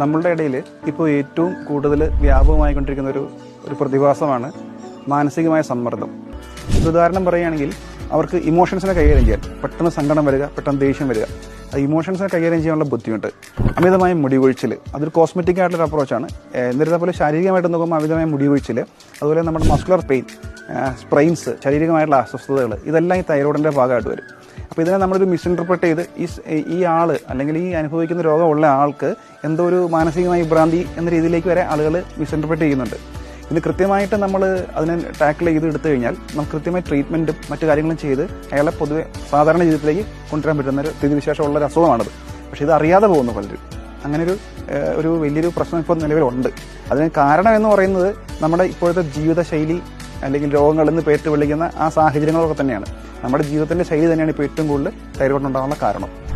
നമ്മളുടെ ഇടയിൽ ഇപ്പോൾ ഏറ്റവും കൂടുതൽ വ്യാപകമായി കൊണ്ടിരിക്കുന്ന ഒരു ഒരു പ്രതിഭാസമാണ് മാനസികമായ സമ്മർദ്ദം. ഉദാഹരണം പറയുകയാണെങ്കിൽ അവർക്ക് ഇമോഷൻസിനെ കൈകാര്യം ചെയ്യാൻ പെട്ടെന്ന് സങ്കടം വരിക പെട്ടെന്ന് ദേഷ്യം വരിക. ഇമോഷൻസിനെ കൈകാര്യം ചെയ്യാനുള്ള ബുദ്ധിമുട്ട് അമിതമായ മുടി കൊഴിച്ചിൽ അതൊരു കോസ്മെറ്റിക് ആയിട്ടുള്ള അപ്രോച്ചാണ് എന്നിരുന്നാൽ പോലെ ശാരീരികമായിട്ട് നോക്കുമ്പോൾ അമിതമായ മുടി കൊഴിച്ചിൽ അതുപോലെ നമ്മുടെ മസ്കുലർ പെയിൻ സ്പ്രെയിൻസ് ശാരീരികമായിട്ടുള്ള അസ്വസ്ഥതകൾ ഇതെല്ലാം ഈ തൈറോയിഡിന്റെ ഭാഗമായിട്ട് വരും. അപ്പോൾ ഇതിനെ നമ്മളൊരു മിസ്ഇന്റർപ്രറ്റ് ചെയ്ത് ഈ ഈ ആൾ അല്ലെങ്കിൽ ഈ അനുഭവിക്കുന്ന രോഗമുള്ള ആൾക്ക് എന്തോ ഒരു മാനസികമായ ഭ്രാന്തി എന്ന രീതിയിലേക്ക് വരെ ആളുകൾ മിസ്ഇന്റർപ്രറ്റ് ചെയ്യുന്നുണ്ട്. ഇത് കൃത്യമായിട്ട് നമ്മൾ അതിനെ ടാക്കിൾ ചെയ്ത് എടുത്തു കഴിഞ്ഞാൽ നമുക്ക് കൃത്യമായി ട്രീറ്റ്മെന്റും മറ്റു കാര്യങ്ങളും ചെയ്ത് അയാളെ പൊതുവെ സാധാരണ ജീവിതത്തിലേക്ക് കൊണ്ടുവരാൻ പറ്റുന്ന ഒരു സ്ഥിതിവിശേഷമുള്ള ഒരു അസുഖമാണത്. പക്ഷേ ഇത് അറിയാതെ പോകുന്നു പലരും. അങ്ങനെ ഒരു ഒരു വലിയൊരു പ്രശ്നം ഇപ്പോൾ നിലവിലുണ്ട്. അതിന് കാരണം എന്ന് പറയുന്നത് നമ്മുടെ ഇപ്പോഴത്തെ ജീവിതശൈലി അല്ലെങ്കിൽ രോഗങ്ങൾ എന്ന് പേറ്റ് വിളിക്കുന്ന ആ സാഹചര്യങ്ങളൊക്കെ തന്നെയാണ്. നമ്മുടെ ജീവിതത്തിന്റെ ശൈലി തന്നെയാണ് ഇപ്പോൾ ഏറ്റവും കൂടുതൽ തൈറോയ്ഡ് ഉണ്ടാകാനുള്ള കാരണം.